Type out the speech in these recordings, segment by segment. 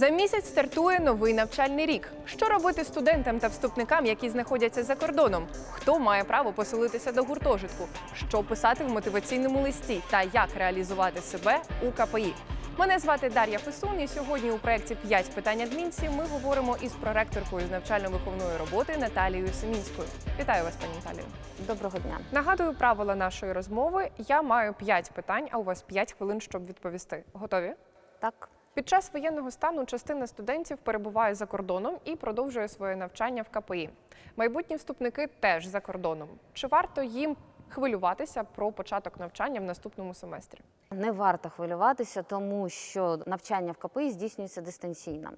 За місяць стартує новий навчальний рік. Що робити студентам та вступникам, які знаходяться за кордоном? Хто має право поселитися до гуртожитку? Що писати в мотиваційному листі та як реалізувати себе у КПІ? Мене звати Дар'я Фесун, і сьогодні у проєкті «5 питань адмінці ми говоримо із проректоркою з навчально-виховної роботи Наталією Семінською. Вітаю вас, пані Наталію. Доброго дня. Нагадую правила нашої розмови. Я маю 5 питань, а у вас 5 хвилин, щоб відповісти. Готові? Так, Під час воєнного стану частина студентів перебуває за кордоном і продовжує своє навчання в КПІ. Майбутні вступники теж за кордоном. Чи варто їм хвилюватися про початок навчання в наступному семестрі? не варто хвилюватися, тому що навчання в КПІ здійснюється дистанційно.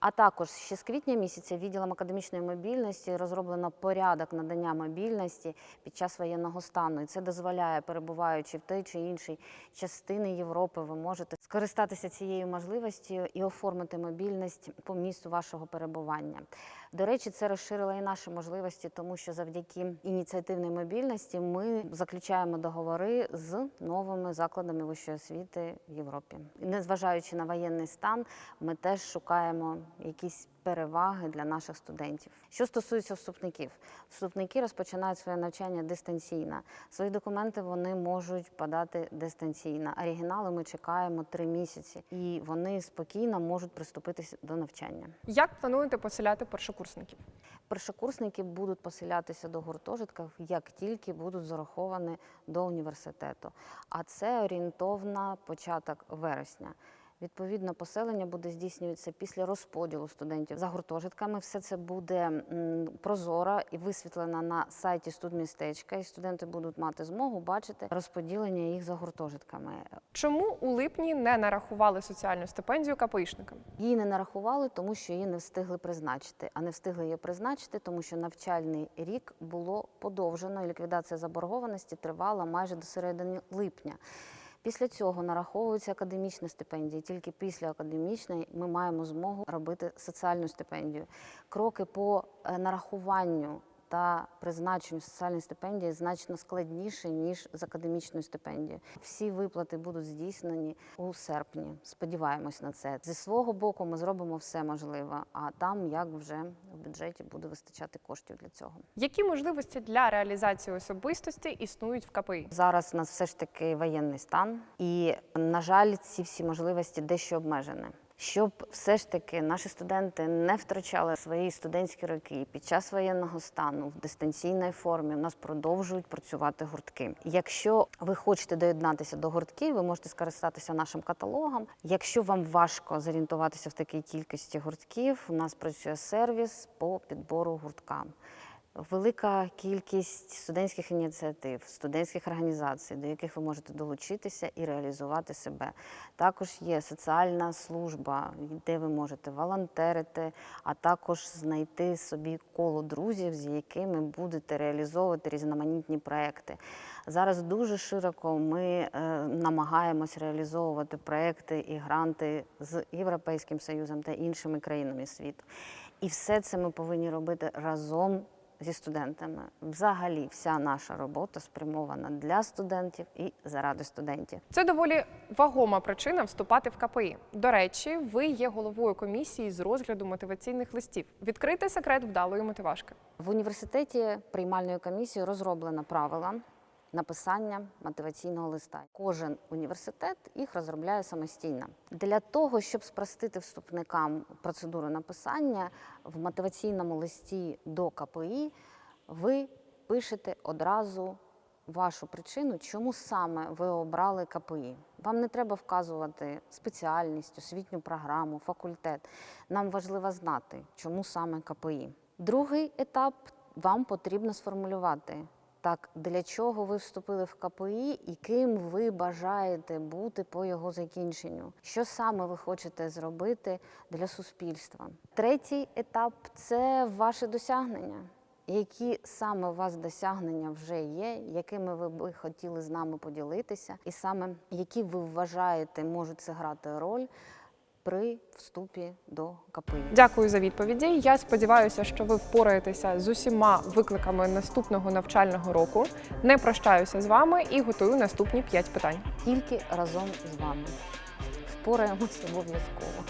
А також ще з квітня місяця відділом академічної мобільності розроблено порядок надання мобільності під час воєнного стану. І це дозволяє, перебуваючи в той чи іншій частині Європи, ви можете скористатися цією можливістю і оформити мобільність по місту вашого перебування. До речі, це розширило і наші можливості, тому що завдяки ініціативній мобільності ми заключаємо договори з новими закладами вищої освіти в Європі. Незважаючи на воєнний стан, ми теж шукаємо якісь переваги для наших студентів. Що стосується вступників, вступники розпочинають своє навчання дистанційно. Свої документи вони можуть подати дистанційно. Оригінали ми чекаємо три місяці, і вони спокійно можуть приступити до навчання. Як плануєте поселяти першокурсників? Першокурсники будуть поселятися до гуртожитків, як тільки будуть зараховані до університету. А це орієнтовно початок вересня. Відповідно, поселення буде здійснюватися після розподілу студентів за гуртожитками. Все це буде прозоро і висвітлено на сайті студмістечка, і студенти будуть мати змогу бачити розподілення їх за гуртожитками. Чому у липні не нарахували соціальну стипендію КПІшникам? Її не нарахували, тому що її не встигли призначити. А не встигли її призначити, тому що навчальний рік було подовжено, і ліквідація заборгованості тривала майже до середини липня. Після цього нараховуються академічні стипендії. Тільки після академічної ми маємо змогу робити соціальну стипендію. Кроки по е, нарахуванню та призначенню соціальної стипендії значно складніше ніж з академічною стипендією. Всі виплати будуть здійснені у серпні. Сподіваємось на це. Зі свого боку, ми зробимо все можливе, а там як вже в бюджеті буде вистачати коштів для цього. Які можливості для реалізації особистості існують в КПІ? Зараз у нас все ж таки воєнний стан, і на жаль, ці всі можливості дещо обмежені. Щоб все ж таки наші студенти не втрачали свої студентські роки під час воєнного стану в дистанційній формі, у нас продовжують працювати гуртки. Якщо ви хочете доєднатися до гуртків, ви можете скористатися нашим каталогом. Якщо вам важко зорієнтуватися в такій кількості гуртків, у нас працює сервіс по підбору гурткам. Велика кількість студентських ініціатив, студентських організацій, до яких ви можете долучитися і реалізувати себе. Також є соціальна служба, де ви можете волонтерити, а також знайти собі коло друзів, з якими будете реалізовувати різноманітні проекти. Зараз дуже широко ми е, намагаємось реалізовувати проекти і гранти з Європейським Союзом та іншими країнами світу. І все це ми повинні робити разом зі студентами. Взагалі, вся наша робота спрямована для студентів і заради студентів. Це доволі вагома причина вступати в КПІ. До речі, ви є головою комісії з розгляду мотиваційних листів. Відкрити секрет вдалої мотивашки. В університеті приймальною комісією розроблено правила написання мотиваційного листа. Кожен університет їх розробляє самостійно. Для того, щоб спростити вступникам процедуру написання в мотиваційному листі до КПІ, ви пишете одразу вашу причину, чому саме ви обрали КПІ. Вам не треба вказувати спеціальність, освітню програму, факультет. Нам важливо знати, чому саме КПІ. Другий етап вам потрібно сформулювати. Так, для чого ви вступили в КПІ і ким ви бажаєте бути по його закінченню? Що саме ви хочете зробити для суспільства? Третій етап це ваше досягнення. Які саме у вас досягнення вже є, якими ви би хотіли з нами поділитися, і саме які ви вважаєте можуть зіграти роль при вступі до КПІ? Дякую за відповіді. Я сподіваюся, що ви впораєтеся з усіма викликами наступного навчального року. Не прощаюся з вами і готую наступні 5 питань. Тільки разом з вами впораємося обов'язково.